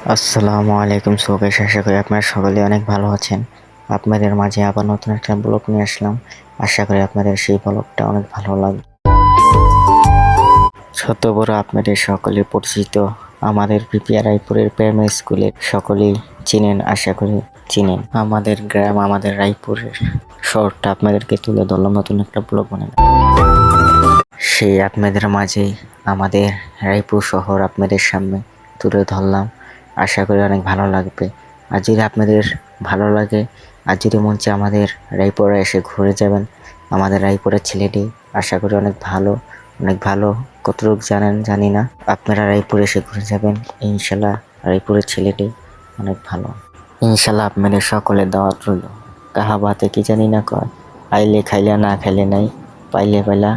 আসসালামু আলাইকুম সবাই আশা করি আপনারা সকলে অনেক ভালো আছেন। আপনাদের মাঝে আবার নতুন একটা ব্লগ নিয়ে আসলাম। আশা করি আপনাদের সেই ব্লগটা অনেক ভালো লাগবে। ছোট বড় আপনাদের সকলে পরিচিত। আমাদের পিপিআর রায়পুরের প্রাইমারি স্কুলে সকলেই চিনেন, আশা করি চিনেন। আমাদের গ্রাম, আমাদের রায়পুরের শহরটা আপনাদেরকে তুলে ধরলাম নতুন একটা ব্লগ বানালাম সেই আপনাদের মাঝেই আমাদের রায়পুর শহর আপনাদের সামনে তুলে ধরলাম। আশা করি অনেক ভালো লাগবে। আর যদি আপনাদের ভালো লাগে, আর যদি মন চায় আমাদের রায়পুরে এসে ঘুরে যাবেন, আমাদের রায়পুরের ছেলেটি আশা করি অনেক ভালো অনেক ভালো, কতটুকু জানেন জানি না। আপনারা রায়পুরে এসে ঘুরে যাবেন, ইনশাল্লাহ রায়পুরের ছেলেটি অনেক ভালো। ইনশাল্লাহ আপনাদের সকলের দাওয়াত রইল। কাহাবাতে কি জানি না কয় আইলে খাইলে, না খাইলে নাই, পাইলে পাইলা,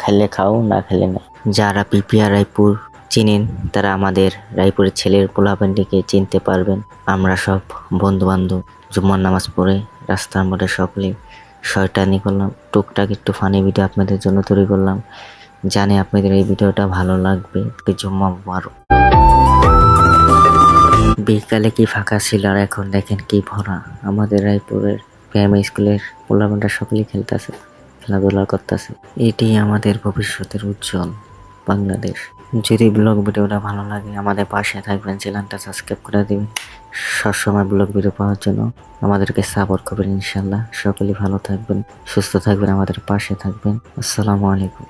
খাইলে খাও, না খাইলে নাই। যারা পিপিআর রায়পুর চিনেন, তারা আমাদের রায়পুরের ছেলের পোলাপানটিকে চিনতে পারবেন। আমরা সব বন্ধু বান্ধব জুম্মার নামাজ পড়ে রাস্তার মধ্যে সকলে শয়তানি করলাম, টুকটাক একটু ফানি ভিডিও আপনাদের জন্য তৈরি করলাম। জানি আপনাদের এই ভিডিওটা ভালো লাগবে জুম্মা মুবারক। বিকালে কি ফাঁকা ছিল আর এখন দেখেন কি ভরা। আমাদের রায়পুরের প্রাইমারি স্কুলের পোলাপানটা সকলেই খেলতেছে, খেলাধুলা করতেছে। এটি আমাদের ভবিষ্যতের উজ্জ্বল বাংলাদেশ। যদি ব্লগ ভিডিওটা ভালো লাগে, আমাদের পাশে থাকবেন, চ্যানেলটা সাবস্ক্রাইব করে দেবেন। সবসময় ব্লগ ভিডিও পাওয়ার জন্য আমাদেরকে সাপোর্ট করবেন ইনশাল্লাহ সকলেই ভালো থাকবেন, সুস্থ থাকবেন, আমাদের পাশে থাকবেন। আসসালামু আলাইকুম।